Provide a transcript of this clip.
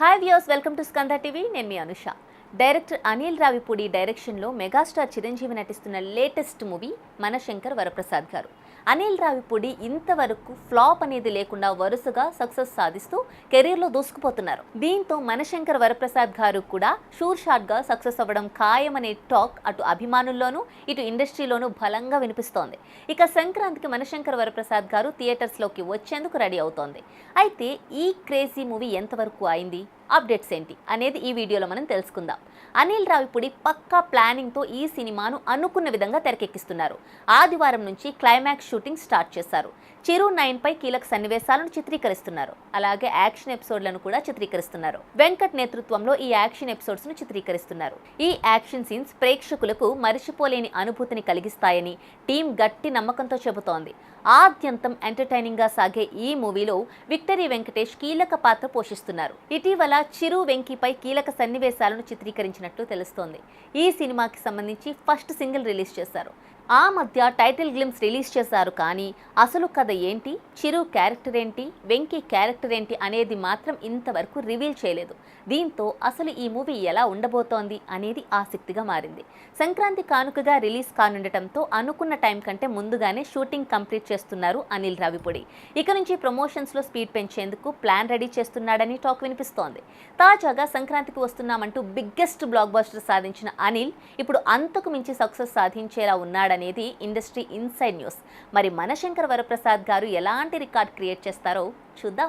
Hi viewers welcome to Skanda TV నేను మీ Anusha. Director Anil Ravipudi డైరెక్షన్లో మెగాస్టార్ చిరంజీవి నటిస్తున్న లేటెస్ట్ మూవీ మనశంకర్ వరప్రసాద్ గారు. అనిల్ రావిపూడి ఇంతవరకు ఫ్లాప్ అనేది లేకుండా వరుసగా సక్సెస్ సాధిస్తూ కెరీర్లో దూసుకుపోతున్నారు. దీంతో మనశంకర్ వరప్రసాద్ గారు కూడా షూర్ షాట్గా సక్సెస్ అవ్వడం ఖాయమనే టాక్ అటు అభిమానుల్లోనూ ఇటు ఇండస్ట్రీలోనూ బలంగా వినిపిస్తోంది. ఇక సంక్రాంతికి మనశంకర్ వరప్రసాద్ గారు థియేటర్స్లోకి వచ్చేందుకు రెడీ అవుతోంది. అయితే ఈ క్రేజీ మూవీ ఎంతవరకు అయింది? అప్డేట్స్ ఏంటి అనేది ఈ వీడియోలో మనం తెలుసుకుందాం. అనిల్ రావిపూడి పక్కా ప్లానింగ్తో ఈ సినిమాను అనుకున్న విధంగా తెరకెక్కిస్తున్నారు. ఆదివారం నుంచి క్లైమాక్స్ షూటింగ్ స్టార్ట్ చేశారు. చిరు నైన్ పై కీలక సన్నివేశాలను చిత్రీకరిస్తున్నారు. అలాగే యాక్షన్ ఎపిసోడ్లను కూడా చిత్రీకరిస్తున్నారు. వెంకట్ నేతృత్వంలో ఈ యాక్షన్ ఎపిసోడ్స్ను చిత్రీకరిస్తున్నారు. ఈ యాక్షన్ సీన్స్ ప్రేక్షకులకు మరిచిపోలేని అనుభూతిని కలిగిస్తాయని టీం గట్టి నమ్మకంతో చెబుతోంది. ఆద్యంతం ఎంటర్టైనింగ్గా సాగే ఈ మూవీలో విక్టరీ వెంకటేష్ కీలక పాత్ర పోషిస్తున్నారు. ఇటీవల చిరు వెంకీపై కీలక సన్నివేశాలను చిత్రీకరించినట్లు తెలుస్తోంది. ఈ సినిమాకి సంబంధించి ఫస్ట్ సింగిల్ రిలీజ్ చేశారు. ఆ మధ్య టైటిల్ గ్లిమ్స్ రిలీజ్ చేశారు కానీ అసలు కథ ఏంటి? చిరు క్యారెక్టర్ ఏంటి? వెంకీ క్యారెక్టర్ ఏంటి? అనేది మాత్రం ఇంతవరకు రివీల్ చేయలేదు. దీంతో అసలు ఈ మూవీ ఎలా ఉండబోతోంది అనేది ఆసక్తిగా మారింది. సంక్రాంతి కానుకగా రిలీజ్ కానుండటంతో అనుకున్న టైం కంటే ముందుగానే షూటింగ్ కంప్లీట్ చేస్తున్నారు అనిల్ రావిపొడి. ఇక నుంచి ప్రమోషన్స్లో స్పీడ్ పెంచేందుకు ప్లాన్ రెడీ చేస్తున్నాడని టాక్ వినిపిస్తోంది. తాజాగా సంక్రాంతికి వస్తున్నామంటూ బిగ్గెస్ట్ బ్లాక్ బస్టర్ సాధించిన అనిల్ ఇప్పుడు అంతకు మించి సక్సెస్ సాధించేలా ఉన్నాడని అనేది ఇండస్ట్రీ ఇన్సైడ్ న్యూస్. మరి మనశంకర్ వరప్రసాద్ గారు ఎలాంటి రికార్డ్ క్రియేట్ చేస్తారో చూద్దాం.